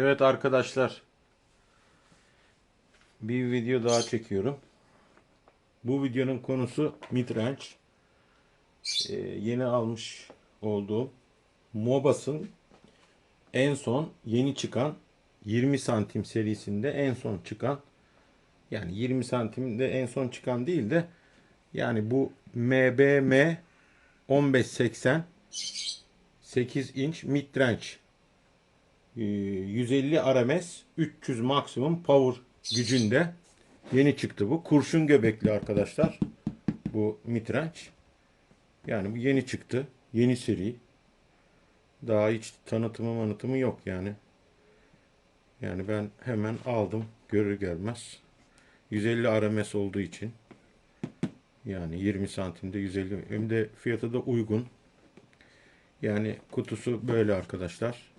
Evet arkadaşlar. Bir video daha çekiyorum. Bu videonun konusu midrange. Ee, yeni almış olduğum Mobas'ın en son yeni çıkan 20 santim serisinde en son çıkan yani 20 santimde en son çıkan değil de yani bu MBM 1580 8 inç midrange 150 RMS 300 maksimum power gücünde yeni çıktı bu. Kurşun göbekli arkadaşlar. Bu midrange. Yani bu yeni çıktı. Yeni seri. Daha hiç tanıtımı manıtımı yok yani. Yani ben hemen aldım görür gelmez. 150 RMS olduğu için. Yani 20 santimde 150 hem de fiyatı da uygun. Yani kutusu böyle arkadaşlar.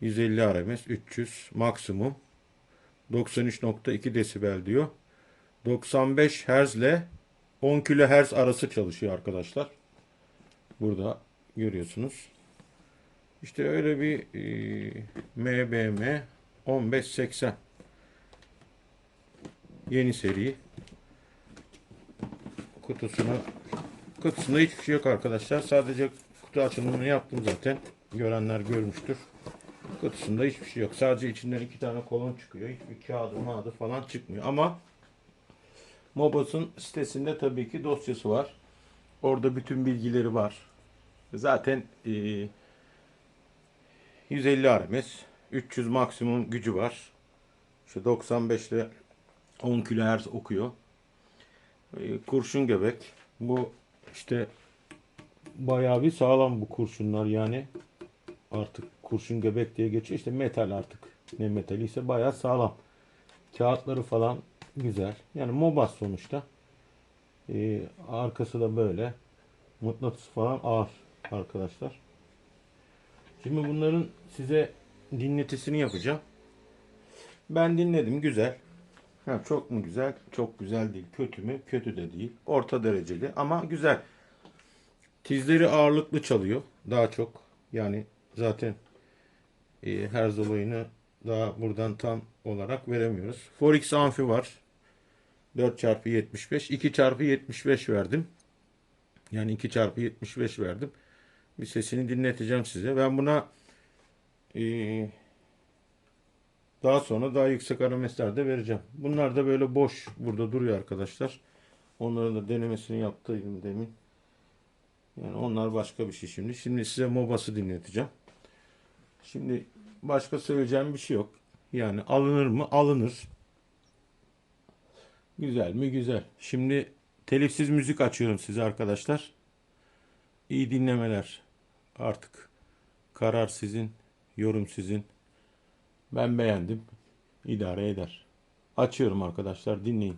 150 RMS 300 maksimum 93.2 desibel diyor. 95 Hz ile 10 kHz arası çalışıyor arkadaşlar. Burada görüyorsunuz. İşte öyle bir e, MBM 1580 yeni seri kutusuna kutusunda hiçbir şey yok arkadaşlar. Sadece kutu açılımını yaptım zaten. Görenler görmüştür. Kutusunda hiçbir şey yok. Sadece içinden iki tane kolon çıkıyor. Hiçbir kağıdı mağdı falan çıkmıyor. Ama Mobas'ın sitesinde tabii ki dosyası var. Orada bütün bilgileri var. Zaten e, 150 RMS, 300 maksimum gücü var. İşte 95 ile 10 kHz okuyor. E, kurşun göbek. Bu işte bayağı bir sağlam bu kurşunlar yani. Artık kurşun göbek diye geçiyor. İşte metal artık. Ne metali ise bayağı sağlam. Kağıtları falan güzel. Yani Mobas sonuçta. Ee, arkası da böyle. Mıknatıs falan ağır arkadaşlar. Şimdi bunların size dinletisini yapacağım. Ben dinledim. Güzel. Ha, çok mu güzel? Çok güzel değil. Kötü mü? Kötü de değil. Orta dereceli ama güzel. Tizleri ağırlıklı çalıyor. Daha çok. Yani zaten e, herz olayını daha buradan tam olarak veremiyoruz. Forex amfi var. 4 çarpı 75. 2 çarpı 75 verdim. Yani 2 çarpı 75 verdim. Bir sesini dinleteceğim size. Ben buna e, daha sonra daha yüksek RMS'ler de vereceğim. Bunlar da böyle boş burada duruyor arkadaşlar. Onların da denemesini yaptıydım demin. Yani onlar başka bir şey şimdi. Şimdi size Mobas'ı dinleteceğim. Şimdi başka söyleyeceğim bir şey yok. Yani alınır mı? Alınır. Güzel mi? Güzel. Şimdi telifsiz müzik açıyorum size arkadaşlar. İyi dinlemeler. Artık karar sizin, yorum sizin. Ben beğendim. İdare eder. Açıyorum arkadaşlar. Dinleyin.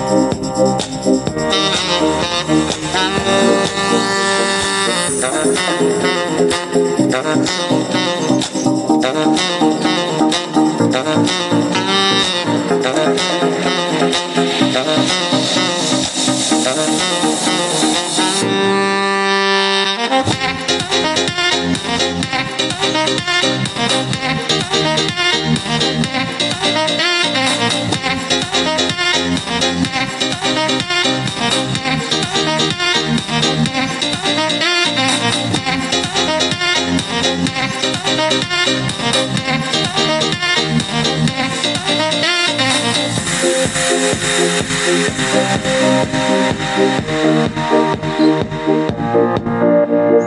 Thank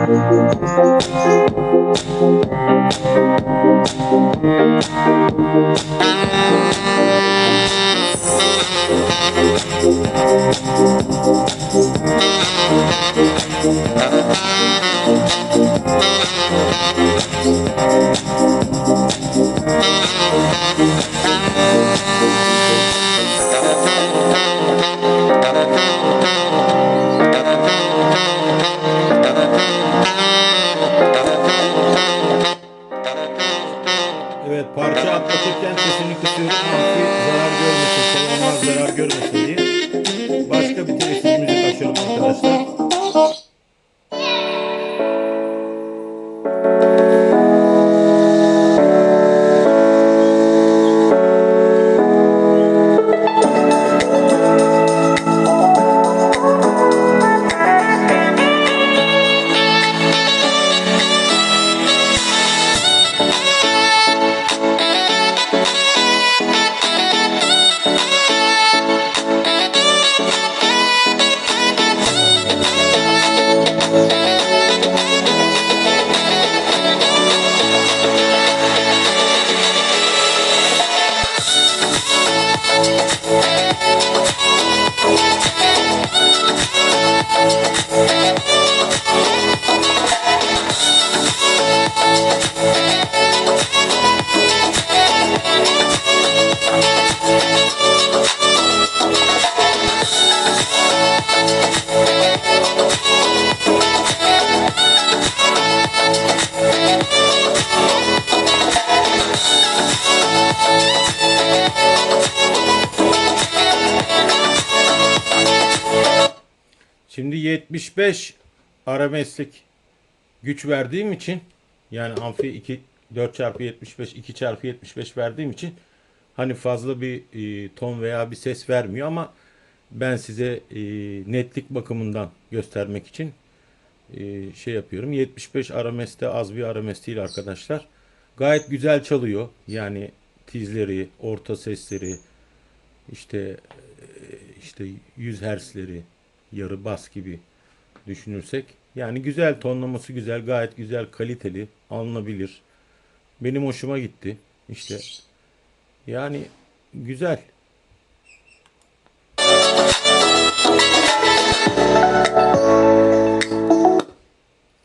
Thank Şimdi 75 arameslik güç verdiğim için yani amfi 2 4 çarpı 75 2 çarpı 75 verdiğim için hani fazla bir e, ton veya bir ses vermiyor ama ben size e, netlik bakımından göstermek için e, şey yapıyorum. 75 arameste az bir arames değil arkadaşlar. Gayet güzel çalıyor. Yani tizleri, orta sesleri, işte e, işte 100 Hz'leri, yarı bas gibi düşünürsek. Yani güzel tonlaması güzel, gayet güzel, kaliteli, alınabilir. Benim hoşuma gitti. İşte yani güzel.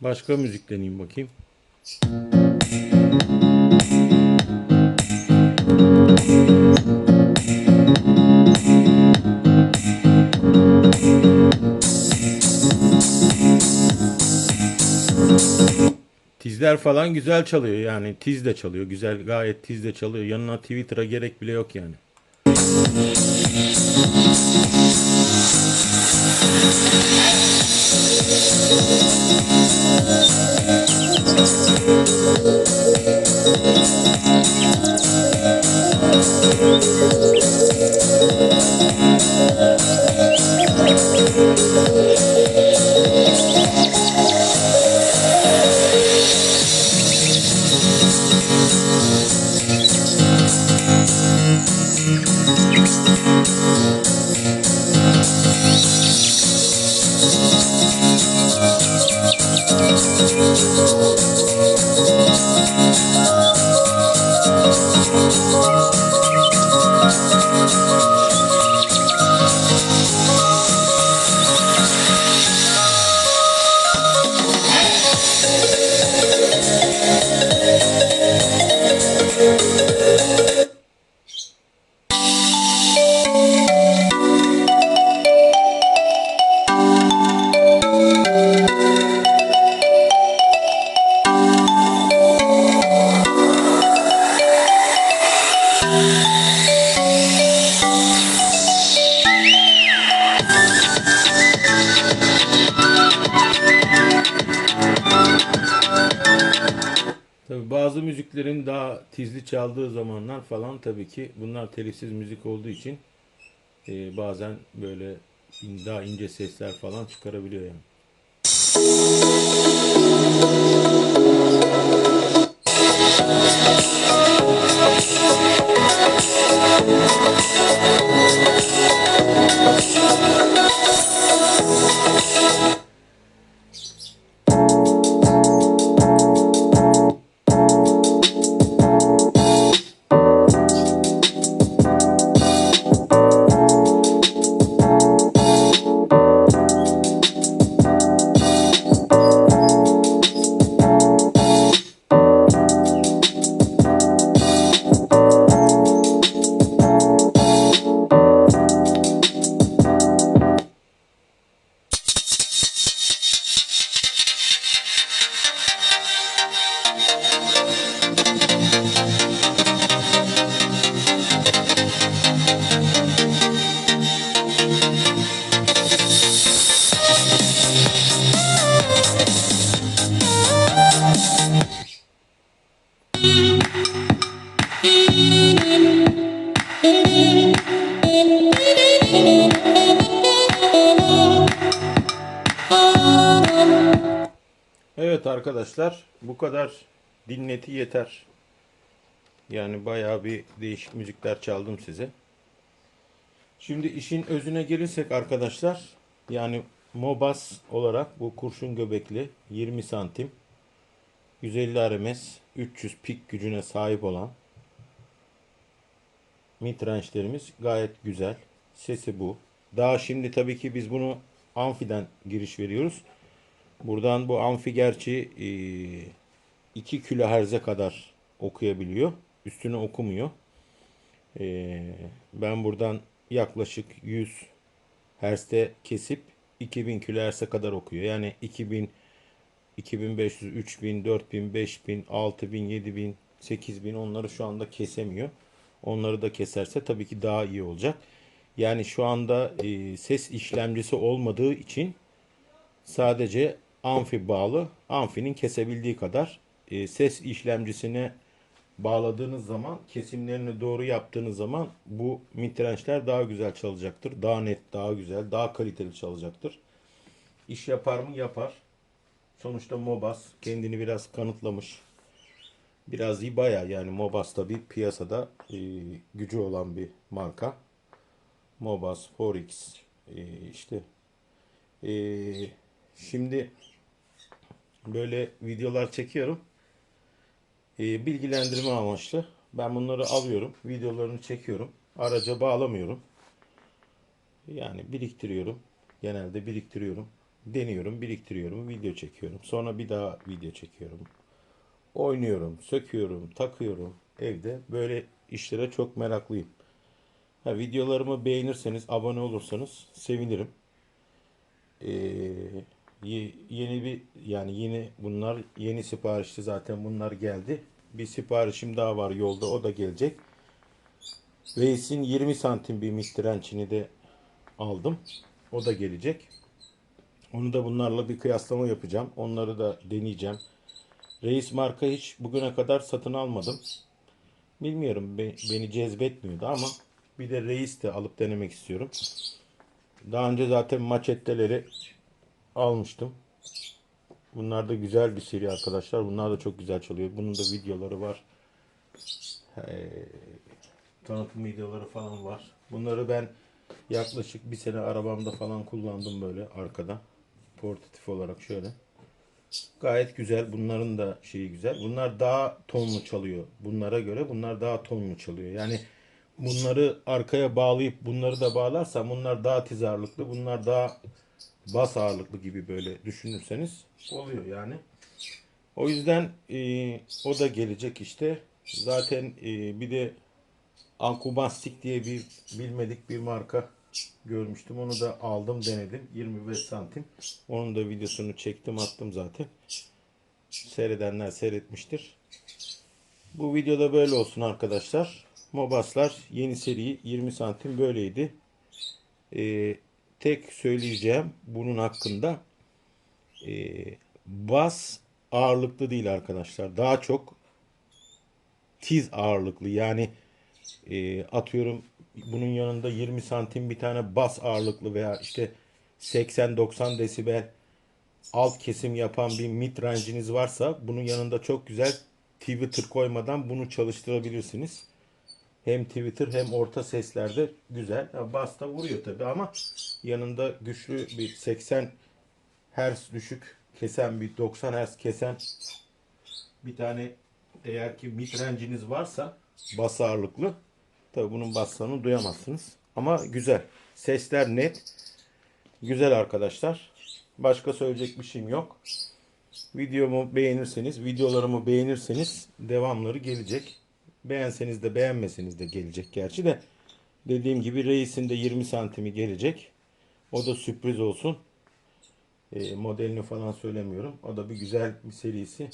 Başka müzik deneyeyim bakayım. Tizler falan güzel çalıyor yani. Tiz de çalıyor. Güzel gayet tiz de çalıyor. Yanına Twitter'a gerek bile yok yani. bazı müziklerin daha tizli çaldığı zamanlar falan tabii ki bunlar telifsiz müzik olduğu için e, bazen böyle daha ince sesler falan çıkarabiliyor yani. Arkadaşlar bu kadar dinleti yeter. Yani bayağı bir değişik müzikler çaldım size. Şimdi işin özüne gelirsek arkadaşlar yani Mobas olarak bu kurşun göbekli 20 santim 150 RMS 300 pik gücüne sahip olan midrange'lerimiz gayet güzel. Sesi bu. Daha şimdi tabii ki biz bunu amfiden giriş veriyoruz. Buradan bu amfi gerçi e, 2 kilohertz'e kadar okuyabiliyor. Üstüne okumuyor. E, ben buradan yaklaşık 100 Hz'de kesip 2000 kilohertz'e kadar okuyor. Yani 2000 2500, 3000, 4000, 5000, 6000, 7000, 8000 onları şu anda kesemiyor. Onları da keserse tabii ki daha iyi olacak. Yani şu anda e, ses işlemcisi olmadığı için sadece amfi bağlı. Amfinin kesebildiği kadar e, ses işlemcisine bağladığınız zaman kesimlerini doğru yaptığınız zaman bu midrange'ler daha güzel çalacaktır. Daha net, daha güzel, daha kaliteli çalacaktır. İş yapar mı? Yapar. Sonuçta Mobas kendini biraz kanıtlamış. Biraz iyi bayağı yani Mobas da piyasada e, gücü olan bir marka. Mobas, Forex e, işte e, şimdi böyle videolar çekiyorum. E, bilgilendirme amaçlı. Ben bunları alıyorum. Videolarını çekiyorum. Araca bağlamıyorum. Yani biriktiriyorum. Genelde biriktiriyorum. Deniyorum, biriktiriyorum, video çekiyorum. Sonra bir daha video çekiyorum. Oynuyorum, söküyorum, takıyorum evde. Böyle işlere çok meraklıyım. Ha, videolarımı beğenirseniz, abone olursanız sevinirim. Ee, ye- yeni bir yani yeni bunlar yeni siparişti zaten bunlar geldi. Bir siparişim daha var yolda o da gelecek. Reis'in 20 santim bir miktirençini de aldım. O da gelecek. Onu da bunlarla bir kıyaslama yapacağım. Onları da deneyeceğim. Reis marka hiç bugüne kadar satın almadım. Bilmiyorum be- beni cezbetmiyordu ama bir de Reis de alıp denemek istiyorum. Daha önce zaten maçetteleri almıştım. Bunlar da güzel bir seri arkadaşlar. Bunlar da çok güzel çalıyor. Bunun da videoları var. Ee, tanıtım videoları falan var. Bunları ben yaklaşık bir sene arabamda falan kullandım böyle arkada. Portatif olarak şöyle. Gayet güzel. Bunların da şeyi güzel. Bunlar daha tonlu çalıyor. Bunlara göre bunlar daha tonlu çalıyor. Yani bunları arkaya bağlayıp bunları da bağlarsam bunlar daha tiz ağırlıklı. Bunlar daha bas ağırlıklı gibi böyle düşünürseniz oluyor yani. O yüzden e, o da gelecek işte. Zaten e, bir de Ankubastik diye bir bilmedik bir marka görmüştüm. Onu da aldım denedim. 25 santim. Onun da videosunu çektim attım zaten. Seyredenler seyretmiştir. Bu videoda böyle olsun arkadaşlar. Mobaslar yeni seri 20 santim böyleydi. Ee, tek söyleyeceğim bunun hakkında ee, bas ağırlıklı değil arkadaşlar. Daha çok tiz ağırlıklı yani e, atıyorum bunun yanında 20 santim bir tane bas ağırlıklı veya işte 80-90 desibel alt kesim yapan bir mid range'iniz varsa bunun yanında çok güzel Twitter koymadan bunu çalıştırabilirsiniz. Hem Twitter hem orta seslerde güzel. Ya Bas da vuruyor tabi ama yanında güçlü bir 80 Hz düşük kesen bir 90 Hz kesen bir tane eğer ki mid varsa bas ağırlıklı tabi bunun baslarını duyamazsınız. Ama güzel. Sesler net. Güzel arkadaşlar. Başka söyleyecek bir şeyim yok. Videomu beğenirseniz, videolarımı beğenirseniz devamları gelecek. Beğenseniz de beğenmeseniz de gelecek gerçi de. Dediğim gibi Reis'in de 20 santimi gelecek. O da sürpriz olsun. E, modelini falan söylemiyorum. O da bir güzel bir serisi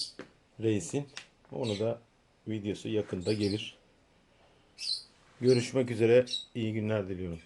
Reis'in. Onu da videosu yakında gelir. Görüşmek üzere. İyi günler diliyorum.